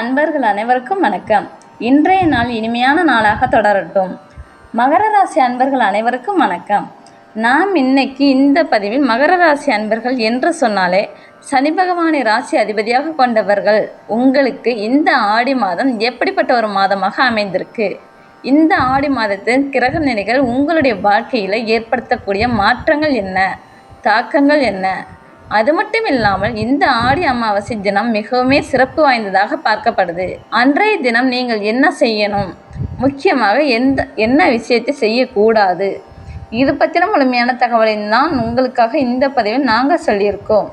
அன்பர்கள் அனைவருக்கும் வணக்கம். இன்றைய நாள் இனிமையான நாளாக தொடரட்டும். மகர ராசி அன்பர்கள் அனைவருக்கும் வணக்கம். நாம் இன்னைக்கு இந்த பதிவில் மகர ராசி அன்பர்கள் என்று சொன்னாலே சனி பகவானை ராசி அதிபதியாக கொண்டவர்கள் உங்களுக்கு இந்த ஆடி மாதம் எப்படிப்பட்ட ஒரு மாதமாக அமைந்திருக்கு? இந்த ஆடி மாதத்தின் கிரக நிலைகள் உங்களுடைய வாழ்க்கையில் ஏற்படுத்தக்கூடிய மாற்றங்கள் என்ன? தாக்கங்கள் என்ன? அது மட்டும் இல்லாமல் இந்த ஆடி அமாவாசை தினம் மிகவுமே சிறப்பு வாய்ந்ததாக பார்க்கப்படுது. அன்றைய தினம் நீங்கள் என்ன செய்யணும்? முக்கியமாக எந்த என்ன விஷயத்தை செய்யக்கூடாது? இது பற்றின முழுமையான தகவலை தான் உங்களுக்காக இந்த பதிவில் நாங்கள் சொல்லியிருக்கோம்.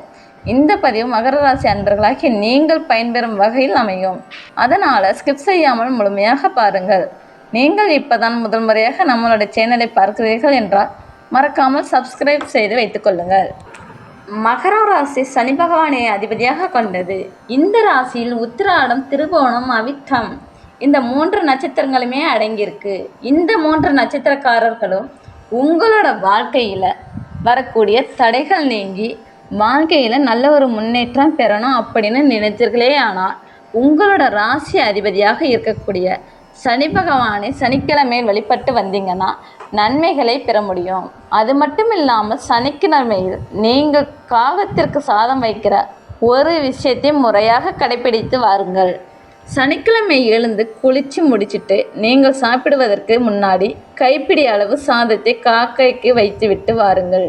இந்த பதிவு மகர ராசி அன்பர்களாகிய நீங்கள் பயன்பெறும் வகையில் அமையும். அதனால் ஸ்கிப் செய்யாமல் முழுமையாக பாருங்கள். நீங்கள் இப்போதான் முதல் முறையாக நம்மளுடைய சேனலை பார்க்கிறீர்கள் என்றால் மறக்காமல் சப்ஸ்கிரைப் செய்து வைத்துக்கொள்ளுங்கள் மகர ராசி சனி பகவானை அதிபதியாக கொண்டது. இந்த ராசியில் உத்திராடம் திருவோணம் அவிட்டம் இந்த மூன்று நட்சத்திரங்களுமே அடங்கியிருக்கு. இந்த மூன்று நட்சத்திரக்காரர்களும் உங்களோட வாழ்க்கையில் வரக்கூடிய தடைகள் நீங்கி வாழ்க்கையில் நல்ல ஒரு முன்னேற்றம் பெறணும் அப்படின்னு நினைச்சீர்களே ஆனால் உங்களோட ராசி அதிபதியாக இருக்கக்கூடிய சனி பகவானை சனிக்கிழமையில் வழிபட்டு வந்தீங்கன்னா நன்மைகளை பெற முடியும். அது மட்டும் இல்லாமல் சனிக்கிழமையில் நீங்கள் காகத்திற்கு சாதம் வைக்கிற ஒரு விஷயத்தை முறையாக கடைபிடித்து வாருங்கள். சனிக்கிழமை எழுந்து குளித்து முடிச்சிட்டு நீங்கள் சாப்பிடுவதற்கு முன்னாடி கைப்பிடி அளவு சாதத்தை காக்கைக்கு வைத்துவிட்டு வாருங்கள்.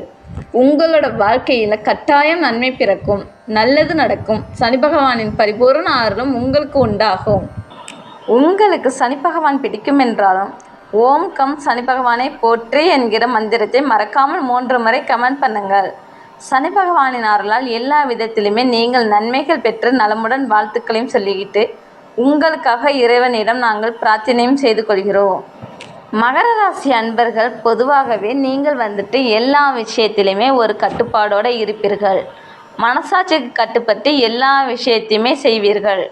உங்களோட வாழ்க்கையில் கட்டாயம் நன்மை பிறக்கும் நல்லது நடக்கும். சனி பகவானின் பரிபூரண ஆர்வம் உங்களுக்கு உண்டாகும். உங்களுக்கு சனி பகவான் பிடிக்கும் என்றாலும் ஓம் கம் சனி பகவானை போற்றி என்கிற மந்திரத்தை மறக்காமல் மூன்று முறை கமெண்ட் பண்ணுங்கள். சனி பகவானின் அருளால் எல்லா விதத்திலுமே நீங்கள் நன்மைகள் பெற்று நலமுடன் வாழ்த்துக்களையும் சொல்லிக்கிட்டு உங்களுக்காக இறைவனிடம் நாங்கள் பிரார்த்தனையும் செய்து கொள்கிறோம். மகர ராசி அன்பர்கள் பொதுவாகவே நீங்கள் வந்துட்டு எல்லா விஷயத்திலுமே ஒரு கட்டுப்பாடோடு இருப்பீர்கள். மனசாட்சிக்கு கட்டுப்பட்டு எல்லா விஷயத்தையுமே செய்வீர்கள்.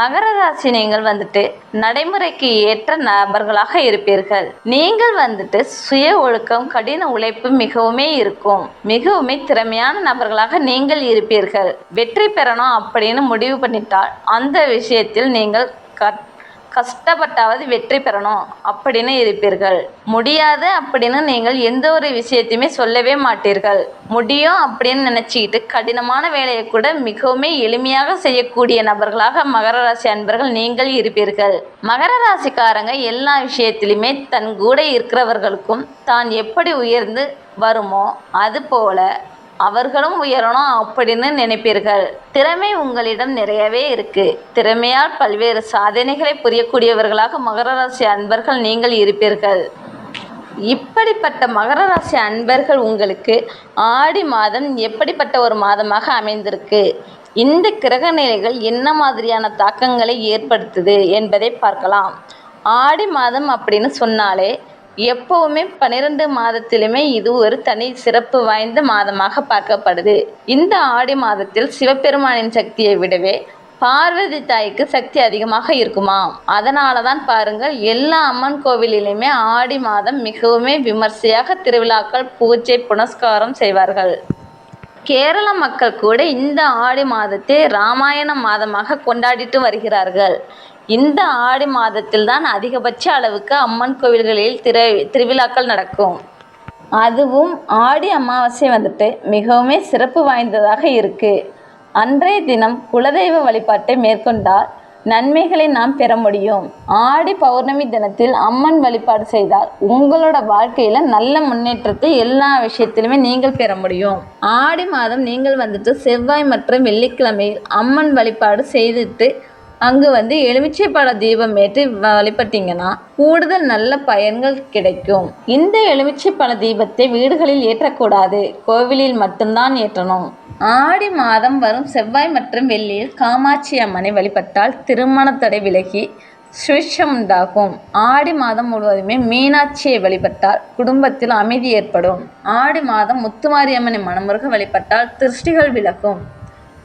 மகர ராசி நீங்கள் வந்துட்டு நடைமுறைக்கு ஏற்ற நபர்களாக இருப்பீர்கள். நீங்கள் வந்துட்டு சுய ஒழுக்கம் கடின உழைப்பு மிகவுமே இருக்கும். மிகவுமே திறமையான நபர்களாக நீங்கள் இருப்பீர்கள். வெற்றி பெறணும் அப்படின்னு முடிவு பண்ணிட்டால் அந்த விஷயத்தில் நீங்கள் கட் கஷ்டப்பட்டாவது வெற்றி பெறணும் அப்படின்னு இருப்பீர்கள். முடியாது அப்படின்னு நீங்கள் எந்த ஒரு விஷயத்தையுமே சொல்லவே மாட்டீர்கள். முடியும் அப்படின்னு நினச்சிக்கிட்டு கடினமான வேலையை கூட மிகவும் எளிமையாக செய்யக்கூடிய நபர்களாக மகர ராசி அன்பர்கள் நீங்கள் இருப்பீர்கள். மகர ராசிக்காரங்க எல்லா விஷயத்திலுமே தன் கூட இருக்கிறவர்களுக்கும் தான் எப்படி உயர்ந்து வருமோ அதுபோல அவர்களும் உயரணும் அப்படின்னு நினைப்பீர்கள். திறமை உங்களிடம் நிறையவே இருக்கு. திறமையால் பல்வேறு சாதனைகளை புரியக்கூடியவர்களாக மகர ராசி அன்பர்கள் நீங்கள் இருப்பீர்கள். இப்படிப்பட்ட மகர ராசி அன்பர்கள் உங்களுக்கு ஆடி மாதம் எப்படிப்பட்ட ஒரு மாதமாக அமைந்திருக்கு? இந்த கிரக நிலைகள் என்ன மாதிரியான தாக்கங்களை ஏற்படுத்துது என்பதை பார்க்கலாம். ஆடி மாதம் அப்படின்னு சொன்னாலே எப்போவுமே பன்னிரெண்டு மாதத்திலுமே இது ஒரு தனி சிறப்பு வாய்ந்த மாதமாக பார்க்கப்படுது. இந்த ஆடி மாதத்தில் சிவபெருமானின் சக்தியை விடவே பார்வதி தாய்க்கு சக்தி அதிகமாக இருக்குமாம் அதனால தான் பாருங்கள் எல்லா அம்மன் கோவிலிலுமே ஆடி மாதம் மிகவுமே விமர்சையாக திருவிழாக்கள் பூஜை புனஸ்காரம் செய்வார்கள். கேரள மக்கள் கூட இந்த ஆடி மாதத்தை ராமாயண மாதமாக கொண்டாடிட்டு வருகிறார்கள். இந்த ஆடி மாதத்தில் தான் அதிகபட்ச அளவுக்கு அம்மன் கோவில்களில் திரு திருவிழாக்கள் நடக்கும். அதுவும் ஆடி அமாவாசை வந்துட்டு மிகவுமே சிறப்பு வாய்ந்ததாக இருக்குது அன்றைய தினம் குலதெய்வ வழிபாட்டை மேற்கொண்டால் நன்மைகளை நாம் பெற முடியும். ஆடி பௌர்ணமி தினத்தில் அம்மன் வழிபாடு செய்தால் உங்களோட வாழ்க்கையில் நல்ல முன்னேற்றத்தை எல்லா விஷயத்திலுமே நீங்கள் பெற முடியும். ஆடி மாதம் நீங்கள் வந்துட்டு செவ்வாய் மற்றும் வெள்ளிக்கிழமையில் அம்மன் வழிபாடு செய்துட்டு அங்கு வந்து எலுமிச்சை பழ தீபம் ஏற்றி வழிபட்டீங்கன்னா கூடுதல் நல்ல பயன்கள் கிடைக்கும். இந்த எலுமிச்சை பழ தீபத்தை வீடுகளில் ஏற்றக்கூடாது. கோவிலில் மட்டும்தான் ஏற்றணும். ஆடி மாதம் வரும் செவ்வாய் மற்றும் வெள்ளியில் காமாட்சி அம்மனை வழிபட்டால் திருமண தடை விலகி சுவிட்சம் உண்டாகும். ஆடி மாதம் முழுவதுமே மீனாட்சியை வழிபட்டால் குடும்பத்தில் அமைதி ஏற்படும். ஆடி மாதம் முத்துமாரியம்மனை மனமுருக வழிபட்டால் திருஷ்டிகள் விலகும்.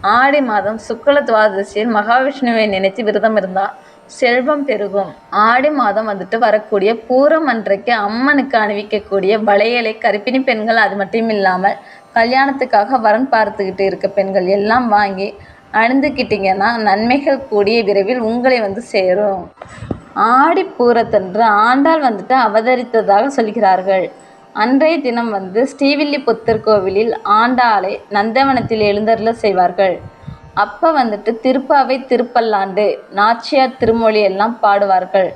ஆடி மாதம் சுக்ல துவாதசியில் மகாவிஷ்ணுவை நினைத்து விரதம் இருந்தால் செல்வம் பெருகும். ஆடி மாதம் வந்துட்டு வரக்கூடிய பூரம் அன்றைக்கு அம்மனுக்கு அணிவிக்கக்கூடிய வளையலை கர்ப்பிணி பெண்கள் அது மட்டும் இல்லாமல் கல்யாணத்துக்காக வரன் பார்த்துக்கிட்டு இருக்க பெண்கள் எல்லாம் வாங்கி அணிந்துக்கிட்டீங்கன்னா நன்மைகள் கூடிய விரைவில் உங்களை வந்து சேரும். ஆடி பூரத்தன்று ஆண்டாள் வந்துட்டு அவதரித்ததாக சொல்கிறார்கள். அன்றைய தினம் வந்து ஸ்ரீவில்லிபுத்தூர் கோவிலில் ஆண்டாளை நந்தவனத்தில் எழுந்தருள செய்வார்கள். அப்போ வந்துட்டு திருப்பாவை திருப்பல்லாண்டு நாச்சியார் திருமொழி எல்லாம் பாடுவார்கள்.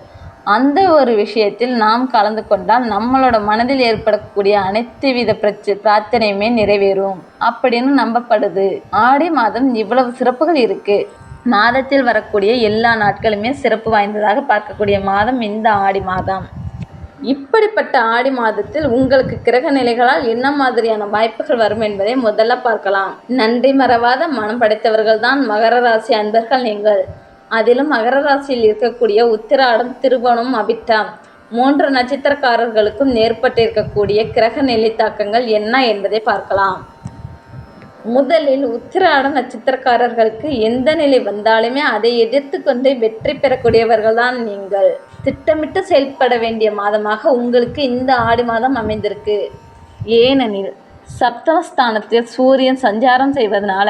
அந்த ஒரு விஷயத்தில் நாம் கலந்து கொண்டால் நம்மளோட மனதில் ஏற்படக்கூடிய அனைத்து வித பிரச்ச பிரார்த்தனையுமே நிறைவேறும் அப்படின்னு நம்பப்படுது. ஆடி மாதம் இவ்வளவு சிறப்புகள் இருக்கு. மாதத்தில் வரக்கூடிய எல்லா நாட்களுமே சிறப்பு வாய்ந்ததாக பார்க்கக்கூடிய மாதம் இந்த ஆடி மாதம். இப்படிப்பட்ட ஆடி மாதத்தில் உங்களுக்கு கிரக நிலைகளால் என்ன மாதிரியான வாய்ப்புகள் வரும் என்பதை முதல்ல பார்க்கலாம். நன்றி மறவாத மனம் படைத்தவர்கள் தான் மகர ராசி அன்பர்கள் நீங்கள். அதிலும் மகர ராசியில் இருக்கக்கூடிய உத்திராடம் திருவோணம் அபிட்டம் மூன்று நட்சத்திரக்காரர்களுக்கும் ஏற்பட்டிருக்கக்கூடிய கிரக நிலை தாக்கங்கள் என்ன என்பதை பார்க்கலாம். முதலில் உத்திராட நட்சத்திரக்காரர்களுக்கு எந்த நிலை வந்தாலுமே அதை எதிர்த்து கொண்டு வெற்றி பெறக்கூடியவர்கள் தான் நீங்கள். திட்டமிட்டு செயல்பட வேண்டிய மாதமாக உங்களுக்கு இந்த ஆடி மாதம் அமைந்திருக்கு. ஏனெனில் சப்தமஸ்தானத்தில் சூரியன் சஞ்சாரம் செய்வதனால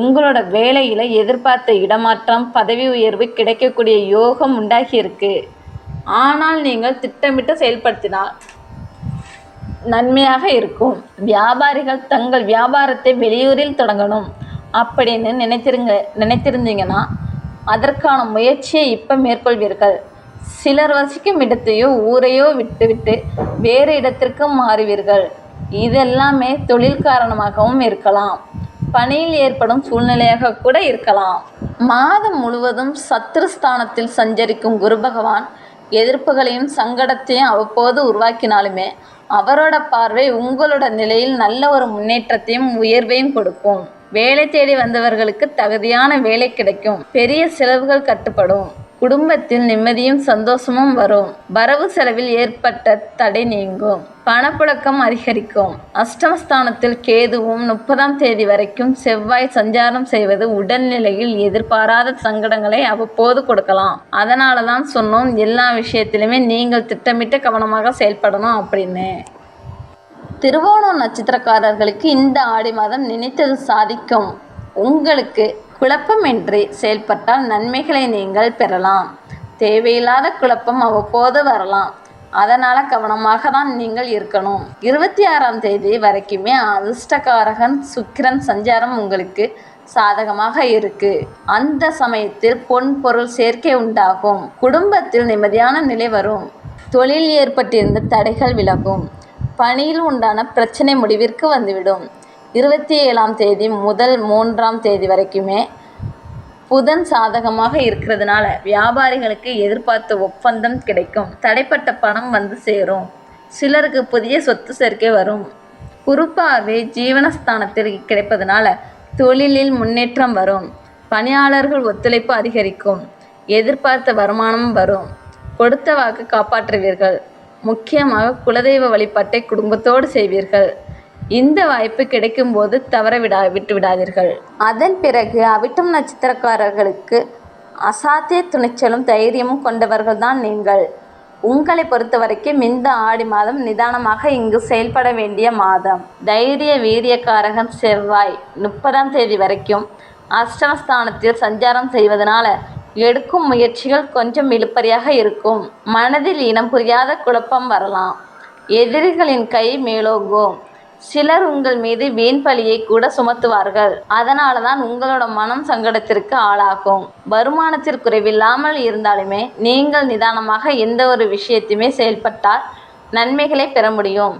உங்களோட வேலையில் எதிர்பார்த்த இடமாற்றம் பதவி உயர்வு கிடைக்கக்கூடிய யோகம் உண்டாகியிருக்கு. ஆனால் நீங்கள் திட்டமிட்டு செயல்படுத்தினால் நன்மையாக இருக்கும். வியாபாரிகள் தங்கள் வியாபாரத்தை வெளியூரில் தொடங்கணும் அப்படின்னு நினைத்திருங்க நினைத்திருந்தீங்கன்னா அதற்கான முயற்சியை இப்போ மேற்கொள்வீர்கள். சிலர் வசிக்கும் இடத்தையோ ஊரையோ விட்டுவிட்டு வேறு இடத்திற்கு மாறுவீர்கள். இதெல்லாமே தொழில் காரணமாகவும் இருக்கலாம். பணியில் ஏற்படும் சூழ்நிலையாக கூட இருக்கலாம். மாதம் முழுவதும் சத்ருஸ்தானத்தில் சஞ்சரிக்கும் குரு பகவான் எதிர்ப்புகளையும் சங்கடத்தையும் அவ்வப்போது உருவாக்கினாலுமே அவரோட பார்வை உங்களோட நிலையில் நல்ல ஒரு முன்னேற்றத்தையும் உயர்வையும் கொடுக்கும். வேலை தேடி வந்தவர்களுக்கு தகுதியான வேலை கிடைக்கும். பெரிய செலவுகள் கட்டுப்படும். குடும்பத்தில் நிம்மதியும் சந்தோஷமும் வரும். வரவு செலவில் ஏற்பட்ட தடை நீங்கும். பணப்புழக்கம் அதிகரிக்கும். அஷ்டமஸ்தானத்தில் கேதுவும் முப்பதாம் தேதி வரைக்கும் செவ்வாய் சஞ்சாரம் செய்வது உடல்நிலையில் எதிர்பாராத சங்கடங்களை அவ்வப்போது கொடுக்கலாம். அதனால தான் சொன்னோம் எல்லா விஷயத்திலுமே நீங்கள் திட்டமிட்டு கவனமாக செயல்படணும் அப்படின்னு. திருவோணம் நட்சத்திரக்காரர்களுக்கு இந்த ஆடி மாதம் நினைத்தது சாதிக்கும். உங்களுக்கு குழப்பமின்றி செயல்பட்டால் நன்மைகளை நீங்கள் பெறலாம். தேவையில்லாத குழப்பம் அவ்வப்போது வரலாம். அதனால் கவனமாக தான் நீங்கள் இருக்கணும். இருபத்தி ஆறாம் தேதி வரைக்குமே அதிர்ஷ்டகாரகன் சுக்கிரன் சஞ்சாரம் உங்களுக்கு சாதகமாக இருக்கு. அந்த சமயத்தில் பொன் பொருள் சேர்க்கை உண்டாகும். குடும்பத்தில் நிம்மதியான நிலை வரும். தொழில் ஏற்பட்டிருந்த தடைகள் விலகும். பணியில் உண்டான பிரச்சனை முடிவிற்கு வந்துவிடும். இருபத்தி ஏழாம் தேதி முதல் மூன்றாம் தேதி வரைக்குமே புதன் சாதகமாக இருக்கிறதுனால வியாபாரிகளுக்கு எதிர்பார்த்த ஒப்பந்தம் கிடைக்கும். தடைப்பட்ட பணம் வந்து சேரும். சிலருக்கு புதிய சொத்து சேர்க்கை வரும். குறிப்பாகவே ஜீவனஸ்தானத்தில் கிடைப்பதனால தொழிலில் முன்னேற்றம் வரும். பணியாளர்கள் ஒத்துழைப்பு அதிகரிக்கும். எதிர்பார்த்த வருமானம் வரும். கொடுத்த வாக்கு காப்பாற்றுவீர்கள். முக்கியமாக குலதெய்வ வழிபாட்டை குடும்பத்தோடு செய்வீர்கள். இந்த வாய்ப்பு கிடைக்கும்போது தவற விடா விட்டு விடாதீர்கள். அதன் பிறகு அவிட்டம் நட்சத்திரக்காரர்களுக்கு அசாத்திய துணிச்சலும் தைரியமும் கொண்டவர்கள் தான் நீங்கள். உங்களை பொறுத்த வரைக்கும் இந்த ஆடி மாதம் நிதானமாக இங்கு செயல்பட வேண்டிய மாதம். தைரிய வீரியக்காரகன் செவ்வாய் முப்பதாம் தேதி வரைக்கும் அஷ்டமஸ்தானத்தில் சஞ்சாரம் செய்வதனால எடுக்கும் முயற்சிகள் கொஞ்சம் இழுப்பறியாக இருக்கும். மனதில் இனம் புரியாத குழப்பம் வரலாம். எதிரிகளின் கை மேலோங்கும். சிலர் உங்கள் மீது வீண் பழியை கூட சுமத்துவார்கள். அதனால தான் உங்களோட மனம் சங்கடத்திற்கு ஆளாகும். வருமானத்தில் குறைவில்லாமல் இருந்தாலுமே நீங்கள் நிதானமாக எந்த ஒரு விஷயத்தையுமே செயல்பட்டால் நன்மைகளை பெற முடியும்.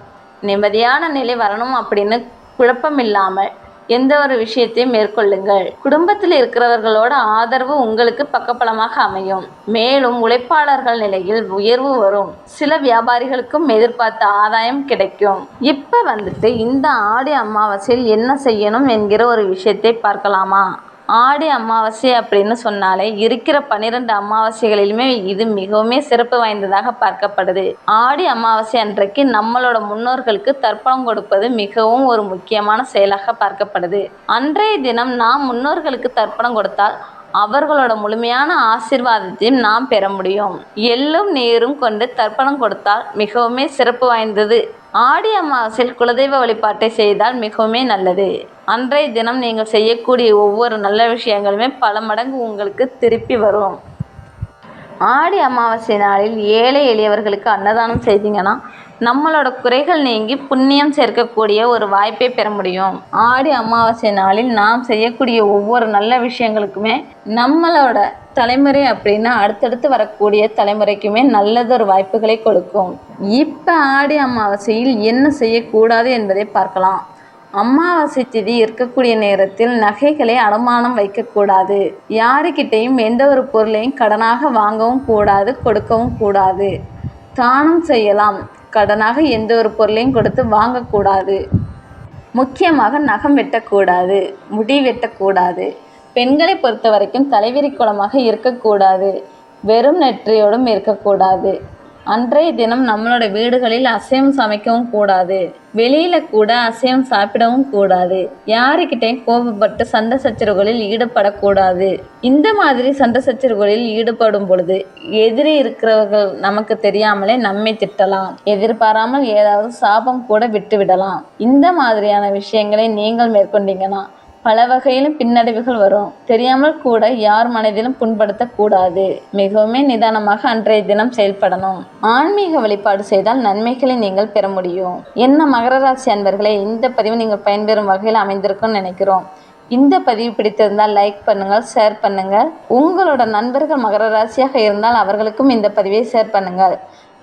நிம்மதியான நிலை வரணும் அப்படின்னு குழப்பமில்லாமல் எந்த ஒரு விஷயத்தையும் மேற்கொள்ளுங்கள். குடும்பத்தில் இருக்கிறவர்களோட ஆதரவு உங்களுக்கு பக்கபலமாக அமையும். மேலும் உழைப்பாளர்கள் நிலையில் உயர்வு வரும். சில வியாபாரிகளுக்கும் எதிர்பார்த்த ஆதாயம் கிடைக்கும். இப்போ வந்துட்டு இந்த ஆடி அமாவாசையில் என்ன செய்யணும் என்கிற ஒரு விஷயத்தை பார்க்கலாமா? ஆடி அமாவாசை அப்படின்னு சொன்னாலே இருக்கிற பன்னிரெண்டு அமாவாசைகளிலுமே இது மிகவும் சிறப்பு வாய்ந்ததாக பார்க்கப்படுது. ஆடி அமாவாசை அன்றைக்கு நம்மளோட முன்னோர்களுக்கு தர்ப்பணம் கொடுப்பது மிகவும் ஒரு முக்கியமான செயலாக பார்க்கப்படுது. அன்றைய தினம் நாம் முன்னோர்களுக்கு தர்ப்பணம் கொடுத்தால் அவர்களோட முழுமையான ஆசிர்வாதத்தையும் நாம் பெற முடியும். எள்ளும் நீரும் கொண்டு தர்ப்பணம் கொடுத்தால் மிகவுமே சிறப்பு வாய்ந்தது. ஆடி அமாவாசையில் குலதெய்வ வழிபாட்டை செய்தால் மிகவுமே நல்லது. அன்றைய தினம் நீங்கள் செய்யக்கூடிய ஒவ்வொரு நல்ல விஷயங்களுமே பல மடங்கு உங்களுக்கு திருப்பி வரும். ஆடி அமாவாசை நாளில் ஏழை எளியவர்களுக்கு அன்னதானம் செய்தீங்கன்னா நம்மளோட குறைகள் நீங்கி புண்ணியம் சேர்க்கக்கூடிய ஒரு வாய்ப்பை பெற முடியும். ஆடி அமாவாசை நாளில் நாம் செய்யக்கூடிய ஒவ்வொரு நல்ல விஷயங்களுக்குமே நம்மளோட தலைமுறை அப்படின்னா அடுத்தடுத்து வரக்கூடிய தலைமுறைக்குமே நல்லதொரு வாய்ப்புகளை கொடுக்கும். இப்போ ஆடி அமாவாசையில் என்ன செய்யக்கூடாது என்பதை பார்க்கலாம். அமாவாசை திதி இருக்கக்கூடிய நேரத்தில் நகைகளை அடமானம் வைக்கக்கூடாது. யாருக்கிட்டையும் எந்த ஒரு பொருளையும் கடனாக வாங்கவும் கூடாது கொடுக்கவும் கூடாது. தானம் செய்யலாம். கடனாக எந்த ஒரு பொருளையும் கொடுத்து வாங்கக்கூடாது. முக்கியமாக நகம் வெட்டக்கூடாது முடி வெட்டக்கூடாது. பெண்களை பொறுத்த வரைக்கும் தலைவிரி குளமாக இருக்கக்கூடாது. வெறும் நெற்றியோடும் இருக்கக்கூடாது. அன்றைய தினம் நம்மளோட வீடுகளில் அசைவம் சமைக்கவும் கூடாது. வெளியில கூட அசைவம் சாப்பிடவும் கூடாது. யாருக்கிட்டையும் கோபப்பட்டு சண்டை சச்சரவுகளில் ஈடுபடக்கூடாது. இந்த மாதிரி சண்டை சச்சரவுகளில் ஈடுபடும் பொழுது எதிரி இருக்கிறவர்கள் நமக்கு தெரியாமலே நம்மை திட்டலாம். எதிர்பாராமல் ஏதாவது சாபம் கூட விட்டு விடலாம் இந்த மாதிரியான விஷயங்களை நீங்கள் மேற்கொண்டீங்கன்னா பல வகையிலும் பின்னடைவுகள் வரும். தெரியாமல் கூட யார் மனதிலும் புண்படுத்தக்கூடாது மிகவுமே நிதானமாக அன்றைய தினம் செயல்படணும். ஆன்மீக வழிபாடு செய்தால் நன்மைகளை நீங்கள் பெற முடியும். என்ன மகர ராசி அன்பர்களே இந்த பதிவு நீங்கள் பயன்பெறும் வகையில் அமைந்திருக்கும்னு நினைக்கிறோம். இந்த பதிவு பிடித்திருந்தால் லைக் பண்ணுங்கள் ஷேர் பண்ணுங்கள். உங்களோட நண்பர்கள் மகர ராசியாக இருந்தால் அவர்களுக்கும் இந்த பதிவை ஷேர் பண்ணுங்கள்.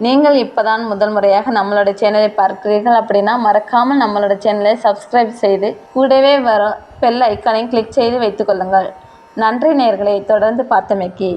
நீங்கள் இப்போதான் முதல் முறையாக நம்மளோட சேனலை பார்க்கிறீர்கள் அப்படின்னா மறக்காமல் நம்மளோட சேனலை சப்ஸ்கிரைப் செய்து கூடவே வர பெல் ஐக்கானையும் கிளிக் செய்து வைத்துக்கொள்ளுங்கள் நன்றி நேர்களை தொடர்ந்து பார்த்தமைக்கு.